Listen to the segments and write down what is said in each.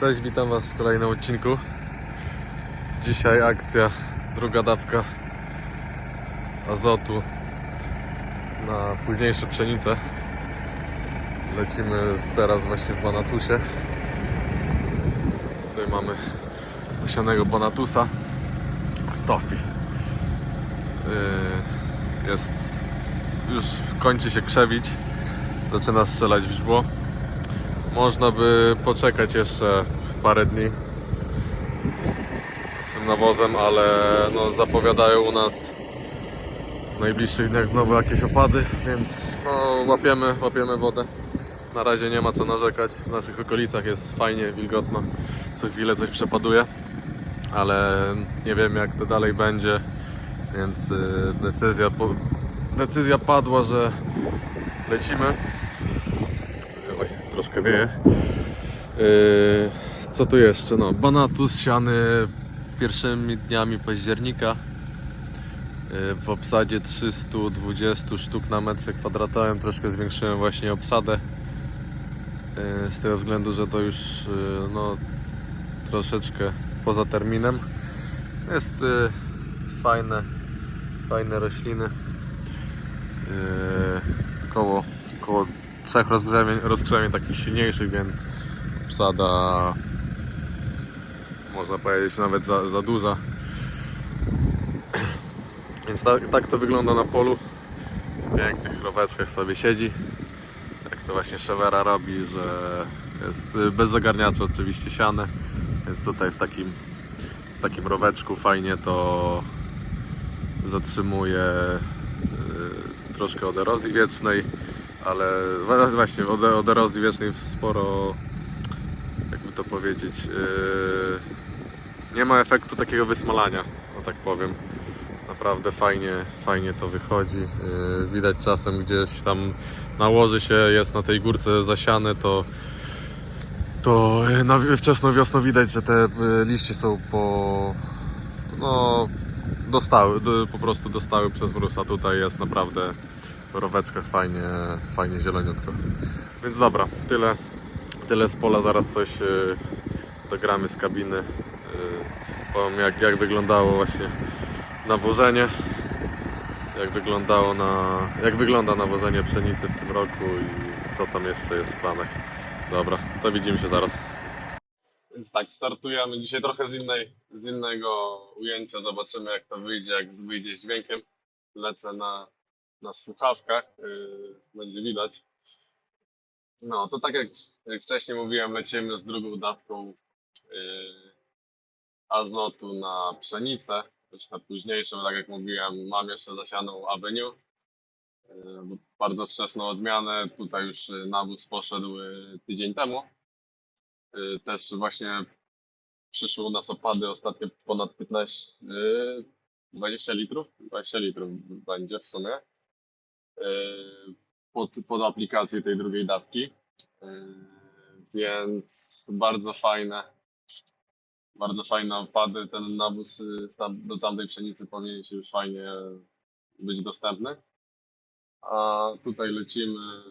Cześć, witam Was w kolejnym odcinku. Dzisiaj akcja, druga dawka azotu na późniejsze pszenice. Lecimy teraz właśnie w Banatusie. Tutaj mamy osianego Banatusa. Tofi. Yy, Jest już kończy się krzewić. Zaczyna strzelać w. Można by poczekać jeszcze parę dni z, z tym nawozem, ale no, zapowiadają u nas w najbliższych dniach znowu jakieś opady, więc no, łapiemy, łapiemy wodę. Na razie nie ma co narzekać. W naszych okolicach jest fajnie, wilgotno. Co chwilę coś przepaduje, ale nie wiem jak to dalej będzie, więc y, decyzja, decyzja padła, że lecimy. Troszkę wieje. Yy, co tu jeszcze? No, banatus siany pierwszymi dniami października. Yy, w obsadzie 320 sztuk na metrze kwadratowym. Troszkę zwiększyłem właśnie obsadę. Yy, z tego względu, że to już yy, no, troszeczkę poza terminem. Jest yy, fajne, fajne rośliny. Yy, koło, koło trzech rozgrzewień, rozgrzewień takich silniejszych, więc obsada można powiedzieć nawet za, za duża. Więc tak, tak to wygląda na polu. W pięknych roweczkach sobie siedzi. Tak to właśnie Szewera robi, że jest y, bez zagarniacza oczywiście siane. Więc tutaj w takim, w takim roweczku fajnie to zatrzymuje y, troszkę od erozji wiecznej, ale właśnie od, od erozji wiecznej sporo, jakby to powiedzieć, y, nie ma efektu takiego wysmalania, no tak powiem. Naprawdę fajnie, fajnie to wychodzi. Yy, Widać czasem gdzieś tam nałoży się, jest na tej górce zasiane, to to na wczesną wiosną widać, że te y, liście są po no dostały, do- po prostu dostały przez mróz, a tutaj jest naprawdę roweczkach fajnie, fajnie zieloniutko. Więc dobra, tyle, tyle z pola, zaraz coś y, dogramy z kabiny. Y, powiem jak, jak wyglądało właśnie nawożenie, jak wyglądało na, jak wygląda nawożenie pszenicy w tym roku i co tam jeszcze jest w planach. Dobra, to widzimy się zaraz. Więc tak, startujemy dzisiaj trochę z, innej, z innego ujęcia. Zobaczymy, jak to wyjdzie, jak wyjdzie z dźwiękiem. Lecę na, na słuchawkach, yy, będzie widać. No, to tak jak, wcześniej mówiłem, lecimy z drugą dawką yy, azotu na pszenicę, też na późniejszą, tak jak mówiłem, mam jeszcze zasianą Avenue. Bo bardzo wczesną odmianę, tutaj już nawóz poszedł tydzień temu. Też właśnie przyszły u nas opady ostatnio ponad 15, yy, 20 litrów, 20 litrów będzie w sumie. Yy, Pod, pod aplikację tej drugiej dawki. Yy, Więc bardzo fajne, bardzo fajne opady. Ten nawóz w tam, do tamtej pszenicy powinien się już fajnie być dostępny. A tutaj lecimy,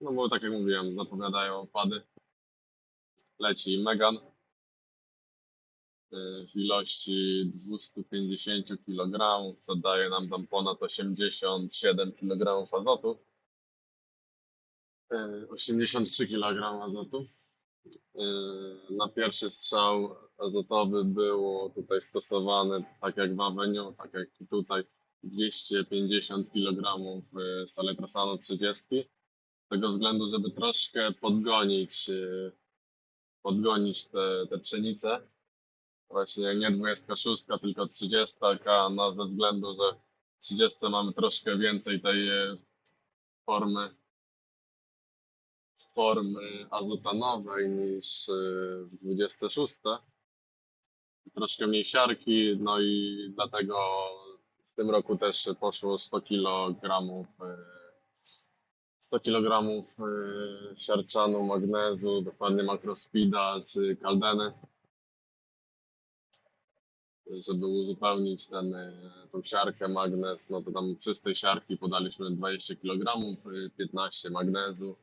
no bo tak jak mówiłem, zapowiadają opady. Leci Megan y, w ilości 250 kg, co daje nam tam ponad 87 kg azotu. Y, 83 kg azotu. Y, Na pierwszy strzał azotowy było tutaj stosowane, tak jak w Avenue, tak jak tutaj, 250 kg saletrosanu 30. Z tego względu, żeby troszkę podgonić, podgonić te, te pszenice. Właśnie nie 26, tylko 30, no ze względu, że w 30 mamy troszkę więcej tej e, formy formy azotanowej niż e, w 26. Troszkę mniej siarki, no i dlatego w tym roku też poszło 100 kg 100 kg siarczanu, magnezu, dokładnie makrospida z kaldeny żeby uzupełnić ten, e, tą siarkę magnez, no to tam czystej siarki podaliśmy 20 kg, 15 magnezu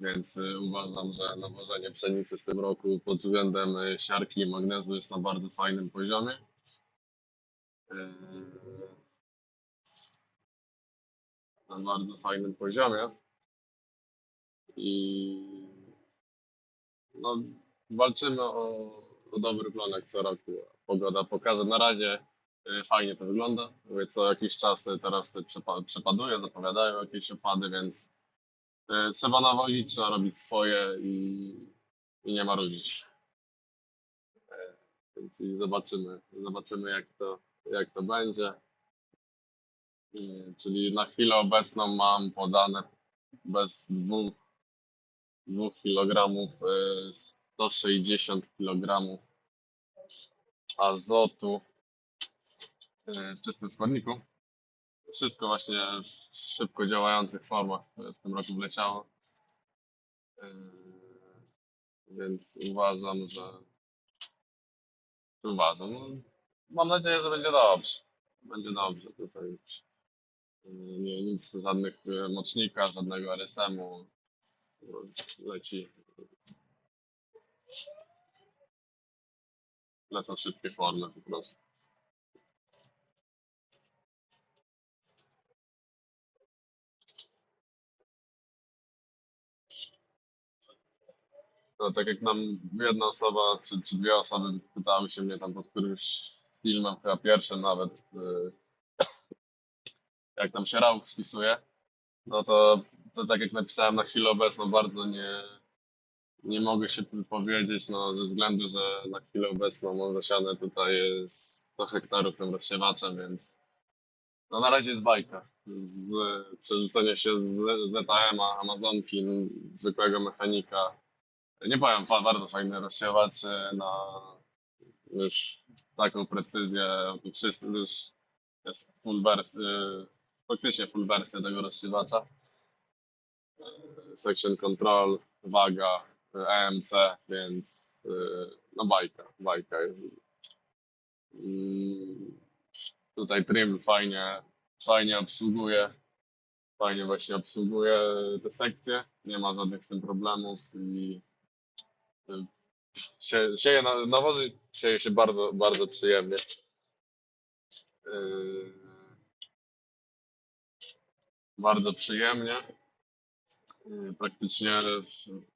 więc y, uważam, że nawożenie pszenicy w tym roku pod względem y, siarki i magnezu jest na bardzo fajnym poziomie. Na bardzo fajnym poziomie i no, walczymy o, o dobry plan jak co roku. Pogoda pokaże. Na razie y, fajnie to wygląda. Mówię, co jakiś czas y, teraz przepa- przepaduje, zapowiadają jakieś opady, więc y, trzeba nawozić, trzeba robić swoje i, i nie marudzić. Więc zobaczymy, zobaczymy jak to, jak to będzie. Czyli na chwilę obecną mam podane bez dwóch, dwóch kilogramów y, 160 kilogramów azotu y, w czystym składniku. Wszystko właśnie w szybko działających formach w tym roku wleciało. Y, Więc uważam, że uważam. No, mam nadzieję, że będzie dobrze. Będzie dobrze tutaj. y, Nie, nic, żadnych mocznika, żadnego RSM-u. Leci. Lecą szybkie formy po prostu. No, tak jak nam jedna osoba, czy, czy dwie osoby pytały się mnie tam pod którymś filmem, chyba pierwszym nawet, y, jak tam się rauch spisuje, no to, to tak jak napisałem na chwilę obecną, bardzo nie, nie mogę się wypowiedzieć, no ze względu, że na chwilę obecną mam zasiane tutaj 100 hektarów tym rozsiewaczem, więc no na razie jest bajka. Z przerzucenia się z ZAM-a, Amazonki, zwykłego mechanika. Nie powiem, bardzo fajny rozsiewacz e, na już taką precyzję, wszyscy już jest full wersja, faktycznie full wersja tego rozsiewacza. E, Section control, waga, e, EMC, więc e, no bajka, bajka jest. Mm, Tutaj trim fajnie, fajnie obsługuje, fajnie właśnie obsługuje te sekcje, nie ma żadnych z tym problemów i y, sie, sieje na, nawozy sieje się bardzo, bardzo przyjemnie. Bardzo przyjemnie. Yy, praktycznie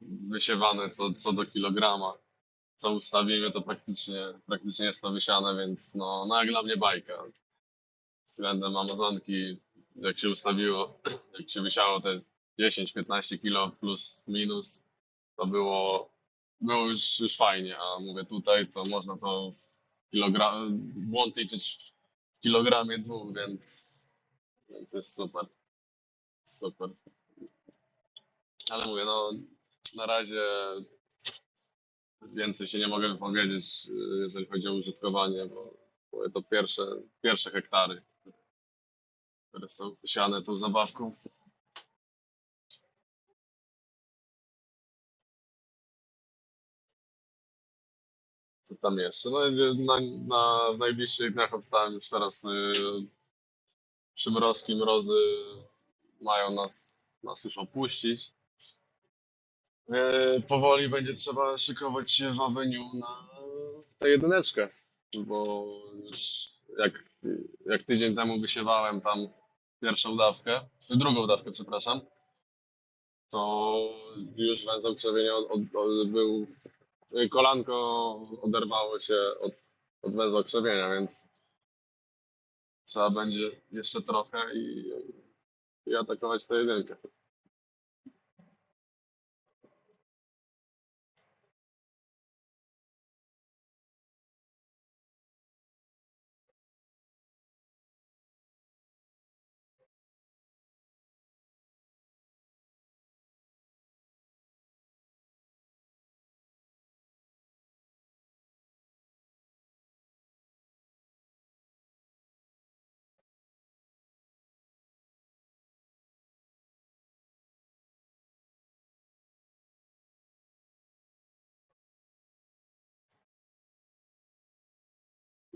wysiewane co, co do kilograma. Co ustawimy, to praktycznie, praktycznie jest to wysiane, więc no, no jak dla mnie bajka. Względem Amazonki, jak się ustawiło, jak się wysiało te 10-15 kilo plus minus, to było, było już, już fajnie, a mówię tutaj, to można to kilogram, błąd liczyć w kilogramie dwóch, więc, więc jest super. Super. Ale mówię, no na razie więcej się nie mogę wypowiedzieć, jeżeli chodzi o użytkowanie, bo mówię, to pierwsze, pierwsze hektary, które są siane tą zabawką. Co tam jeszcze? No na, na w najbliższych dniach obstałem już teraz y, przymrozki, mrozy mają nas, nas już opuścić. E, powoli będzie trzeba szykować się w Avenue na tę jedyneczkę, bo już jak, jak tydzień temu wysiewałem tam pierwszą dawkę, drugą dawkę, przepraszam, to już węzeł krzewienia od, od, od, był, kolanko oderwało się od, od węzła krzewienia, więc trzeba będzie jeszcze trochę i, i atakować tę jedynkę.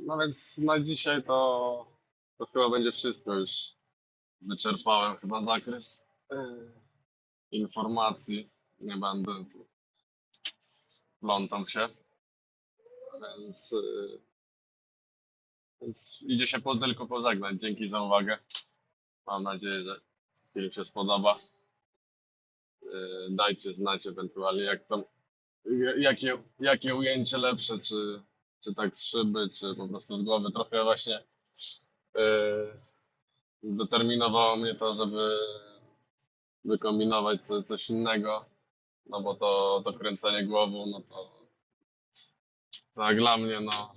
No więc na dzisiaj to, to chyba będzie wszystko. Już wyczerpałem chyba zakres e, informacji. nie będę plątał się. Więc, y, więc idzie się po, tylko pożegnać. Dzięki za uwagę. Mam nadzieję, że film się spodoba. Y, Dajcie znać ewentualnie, jak jakie, jakie ujęcie lepsze, czy, czy tak z szyby, czy po prostu z głowy. Trochę właśnie y, zdeterminowało mnie to, żeby wykombinować co, coś innego, no bo to, to kręcenie głową, no to tak dla mnie, no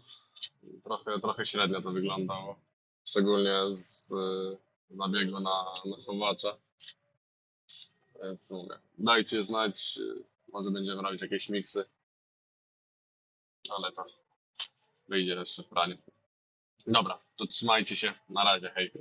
trochę, trochę średnio to wyglądało. Szczególnie z y, zabiegu na, na chowacza. Więc mówię, dajcie znać, może będziemy robić jakieś miksy, ale to wyjdzie jeszcze w praniu. Dobra, to trzymajcie się, na razie, hej.